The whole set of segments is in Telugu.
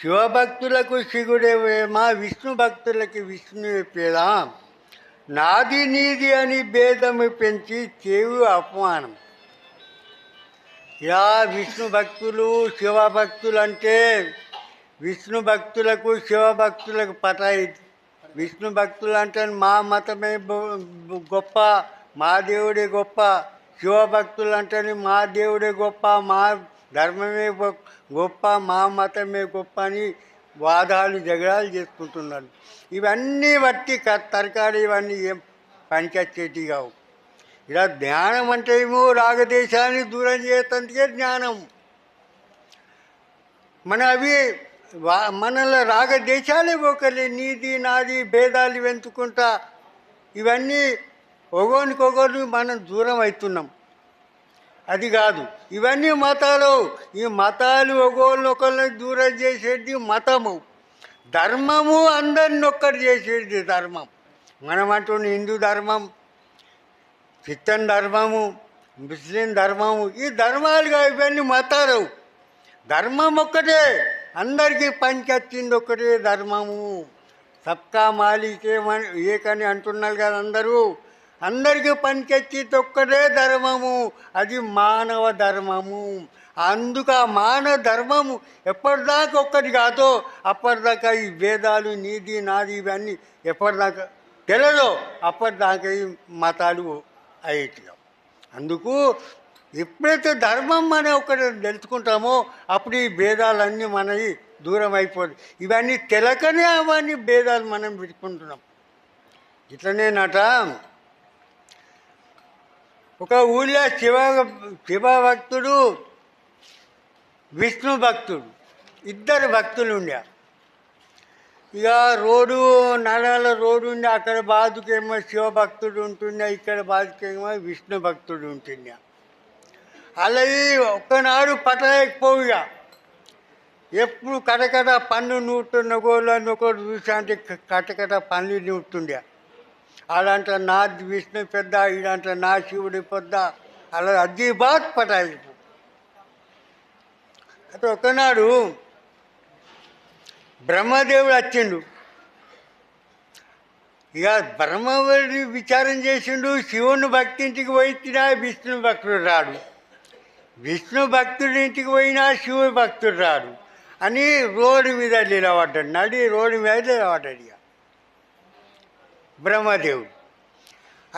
శివభక్తులకు శివుడేమా విష్ణు భక్తులకి విష్ణువే పేదా నాది నీది అని భేదము పెంచి చేవు అపమానం. ఇలా విష్ణు భక్తులు శివభక్తులు అంటే విష్ణు భక్తులకు శివభక్తులకు పటాయి విష్ణు భక్తులు అంటే మా మతమే గొప్ప మా దేవుడే గొప్ప. శివభక్తులు అంటే మా దేవుడే గొప్ప మా ధర్మమే గొప్ప మా మతమే గొప్ప అని వాదాలు జగడాలు చేసుకుంటున్నారు ఇవన్నీ బట్టి తరకారీ ఇవన్నీ ఏం పనికొచ్చేటి కావు. ఇలా జ్ఞానం అంటే ఏమో రాగదేశాన్ని దూరం చేసేందుకే జ్ఞానం. మన అవి వా- మనలో రాగదేశాలే ఒకరి నీది నాది భేదాలు వెంచుకుంటా ఇవన్నీ ఒకరికొకరు మనం దూరం అవుతున్నాం అది కాదు. ఇవన్నీ మతాలు. ఈ మతాలు ఒకరినొకరిని దూరం చేసేది మతము. ధర్మము అందరిని ఒక్కటి చేసేది ధర్మం. మనం అంటున్న హిందూ ధర్మం క్రిస్టియన్ ధర్మము ముస్లిం ధర్మము. ఈ ధర్మాలుగా ఇవన్నీ మతాలు. ధర్మం ఒక్కటే. అందరికీ పనికొచ్చింది ఒక్కటే ధర్మము. సబ్కా మాలికే ఏకని అంటున్నారు కదా అందరూ. అందరికీ పనికొచ్చేది ఒక్కటే ధర్మము. అది మానవ ధర్మము. అందుకు ఆ మానవ ధర్మము ఎప్పటిదాకా ఒక్కటి కాదో అప్పటిదాకా ఈ వేదాలు నీది నాది ఇవన్నీ ఎప్పటిదాకా తెలియదో అప్పటిదాకా ఈ మతాలు అయ్యేటిగా అందుకు ఎప్పుడైతే ధర్మం అనే ఒకటి తెలుసుకుంటామో అప్పుడు ఈ భేదాలన్నీ మనవి దూరం అయిపోతుంది ఇవన్నీ తెలకనే అవన్నీ భేదాలు మనం పెట్టుకుంటున్నాం. ఇట్లనేనట ఒక ఊళ్ళో శివ శివ భక్తుడు విష్ణు భక్తుడు ఇద్దరు భక్తులు ఉండే. ఇక రోడ్డు నడాల రోడ్డు ఉండే అక్కడ బాదుకేమో శివభక్తుడు ఉంటుండే ఇక్కడ బాదుకేమో విష్ణు భక్తుడు ఉంటుండే. అలాగే ఒక్కనాడు పట్టలేకపోవు ఇక ఎప్పుడు కటకట పన్ను నూటున్న గోళ్ళని ఒకటి చూసా అంటే కటకట పన్ను నూటుండే దాంట్లో నా విష్ణు పెద్ద ఈడంట నా శివుడి పెద్ద అలా అది బాత్ పటాయిపు. అయితే ఒకనాడు బ్రహ్మదేవుడు వచ్చిండు. ఇక బ్రహ్మదేవుడి విచారం చేసిండు శివుని భక్తి ఇంటికి పోయినా విష్ణు భక్తుడు రాడు. విష్ణు భక్తుడి ఇంటికి పోయినా శివుని భక్తుడు రాడు. అని రోడ్డు మీద నిలబడ్డాడు నడి రోడ్డు మీద నిలబడ్డాడు ఇక. బ్రహ్మదేవుడు.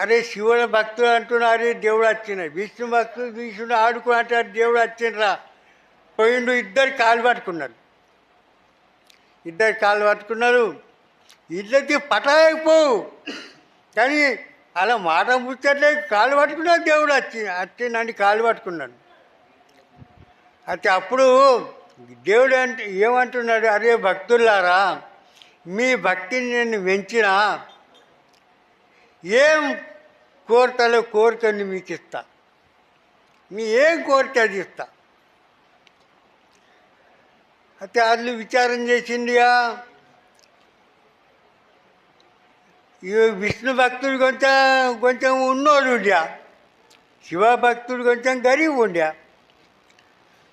అరే శివుని భక్తులు అంటున్నారు దేవుడు వచ్చినాయి విష్ణు భక్తుడు విష్ణుని ఆడుకుని అంటారు దేవుడు వచ్చిండ్రా. పోయిండు ఇద్దరు కాలు పట్టుకున్నారు. ఇద్దరు కాలు పట్టుకున్నారు. ఇద్దరికి పటాయిపోవు కానీ అలా మాట ముచ్చట్లే కాలు పట్టుకున్నా దేవుడు వచ్చి వచ్చిందని కాలు పట్టుకున్నాడు. అయితే అప్పుడు దేవుడు అంటే ఏమంటున్నాడు అరే భక్తులారా మీ భక్తిని నేను పెంచినా ఏం కోరతలో కోరికని మీకు ఇస్తా? మీ ఏం కోరిక అది ఇస్తా? అయితే వాళ్ళు విచారం చేసిందిగా ఈ విష్ణు భక్తుడు కొంచెం కొంచెం ఉన్నోడు ఉండా. శివ భక్తుడు కొంచెం గరీబ్ ఉండా.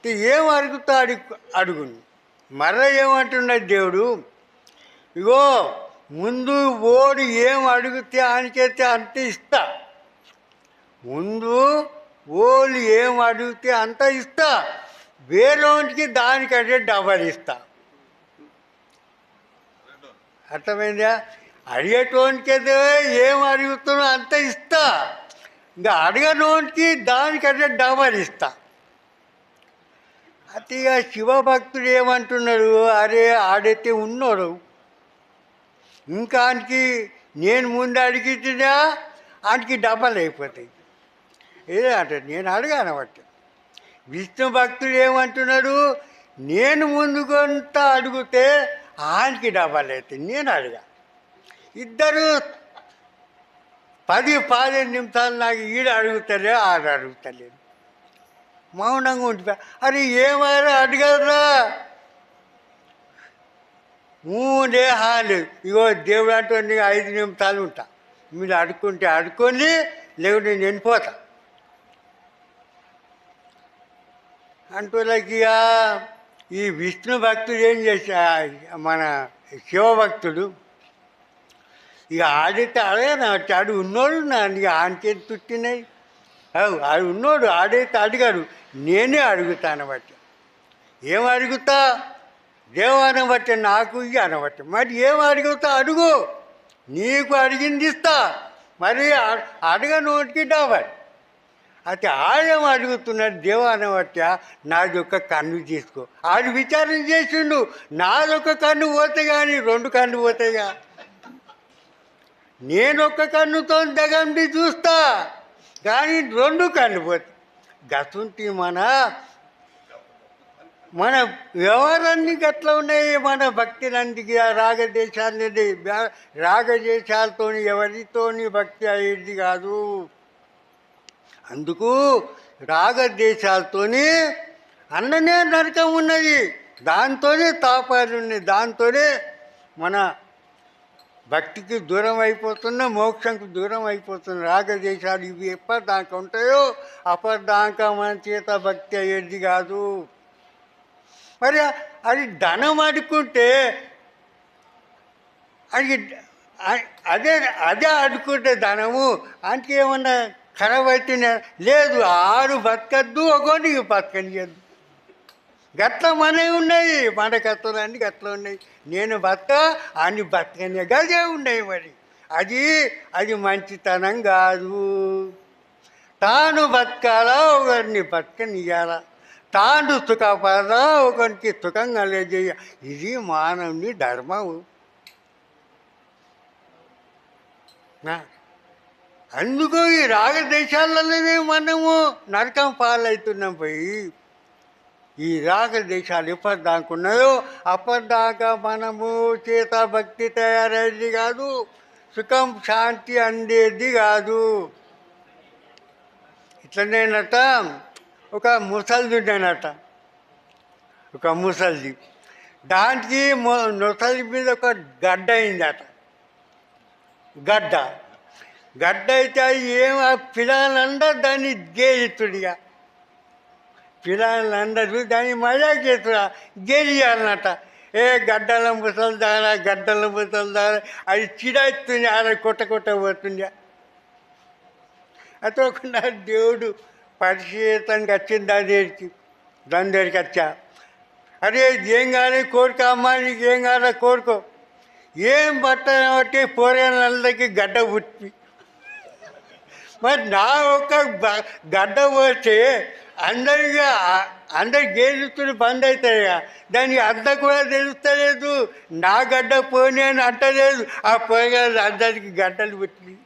ఏం అడుగుతా అడుగు అడుగును. మర్ర ఏమంటున్నాడు దేవుడు? ఇగో ముందు ఓడి ఏం అడిగితే ఆయనకైతే అంత ఇస్తా ముందు ఓళ్ళు ఏం అడిగితే అంత ఇస్తా వేరేవానికి దానికంటే డబల్ ఇస్తా అర్థమైందా? అడిగేటోనికైతే ఏం అడుగుతున్నా అంత ఇస్తా ఇంకా అడగనోనికి దానికంటే డబల్ ఇస్తా అతిగా శివభక్తుడు ఏమంటున్నాడు? అరే ఆడైతే ఉన్నాడు. ఇంకా ఆయనకి నేను ముందు అడిగితేనా ఆయనకి డబ్బలు అయిపోతాయి ఏదో అంటే నేను అడగాను బట్టి విష్ణు భక్తుడు ఏమంటున్నాడు? నేను ముందు కొంత అడిగితే ఆయనకి డబ్బాలు అవుతాయి నేను అడిగా. ఇద్దరు పది పదిహేను నిమిషాలు నాకు ఈడ అడుగుతలే ఆడ అడుగుతలేదు మౌనంగా ఉండిపోయా. అరే ఏమైనా అడగలరా మూడే హాలు ఇగో దేవుడు అంటూ నీకు ఐదు నిమిషాలు ఉంటా. మీరు అడుక్కుంటే అడుక్కొని లేకుంటే నేను పోతా అంటూ ఇక ఈ విష్ణు భక్తుడు ఏం చేశా? మన శివభక్తుడు ఇక ఆడితే ఆడే నా ఆడు ఉన్నోడు నా ఇక ఆంచేతి తుట్టినాయి అవు ఆడు ఉన్నోడు ఆడైతే అడిగాడు. నేనే అడుగుతాను బట్టి. ఏం అడుగుతా? దేవాన్ని బట్టి నాకు ఇక అనబట్టి. మరి ఏం అడుగుతా? అడుగు. నీకు అడిగింది ఇస్తా. మరి అ- అడగనోటికి డాబర్ అయితే ఆయన అడుగుతున్నాడు దేవాన్ని బట్టి నాదొక్క కన్ను తీసుకో. ఆడు విచారణ చేసిండు. నాదొక్క కన్ను పోతే కానీ రెండు కన్ను పోతాయిగా నేను ఒక్క కన్నుతో దగండి చూస్తా. కానీ రెండు కన్ను పోతాయి. గతుంటి మన మన వ్యవహారాన్ని గట్ల ఉన్నాయి? మన భక్తినందుకి ఆ రాగదేశాన్ని రాగదేశాలతో ఎవరితోని భక్తి అయ్యేది కాదు. అందుకు రాగద్వేషాలతోని అన్ననే నరకం ఉన్నది. దాంతోనే తాపాలు ఉన్నాయి. దాంతోనే మన భక్తికి దూరం అయిపోతున్నా మోక్షంకి దూరం అయిపోతున్న రాగదేశాలు ఇవి ఎప్పటిదాకా ఉంటాయో అప్పటిదాకా మన చేత భక్తి అయ్యేది కాదు. మరి అది ధనం అడుకుంటే అది అదే అదే అడుకుంటే ధనము అంటే ఏమన్నా ఖరాబ్ అయితే లేదు ఆరు బతకద్దు ఒకటి నీకు బతకనియద్దు గట్ల మనవి ఉన్నాయి మన కథలన్నీ గట్ల ఉన్నాయి. నేను బతక అన్ని బతకని గదే ఉన్నాయి మరి. అది అది మంచితనం కాదు. తాను బతకాలా ఒకరిని బతకనియాలా తాను సుఖపడదా ఒకరికి సుఖం కలిగజేయ ఇది మానవుని ధర్మము. అందుకో ఈ రాగదేశాలలోనే మనము నరకం పాలవుతున్నాం పోయి. ఈ రాగదేశాలు ఎప్పటిదాకా ఉన్నాయో అప్పటిదాకా మనము చేత భక్తి తయారయ్యేది కాదు సుఖం శాంతి అందేది కాదు. ఇట్లనేనట ఒక ముసలిది ఉండేనట ఒక ముసలిది. దానికి ముసలి మీద ఒక గడ్డ అయిందట. గడ్డ. గడ్డ అయితే ఏం ఆ పిల్లలందరూ దాన్ని గేలితుడిగా పిల్లలందరూ దాన్ని మజా చేస్తున్నా గేలియాలన్నట ఏ గడ్డల ముసలిదారా గడ్డల ముసలిదారా అది చిడాయిస్తుంది ఆడ కొట్ట కొట్ట పోతుండే. అతకుండా దేవుడు. పరిశీలితానికి వచ్చింది దాని దగ్గరికి దాని దగ్గరికి వచ్చా. అరే ఏం కావాలి కోరుకో అమ్మా నీకు ఏం కావాలో కోరుకో. ఏం పట్టని బట్టి పోరేళ్ళకి గడ్డ పుట్టి. మరి నా ఒక్క గడ్డ పోతే అందరిగా అందరు గేలుతులు బంద్ అవుతాయిగా దానికి అర్థం కూడా తెలుస్తలేదు. నా గడ్డ పోనీ అని అంటలేదు ఆ పోయగాళ్ళు అందరికి గడ్డలు పుట్టినాయి.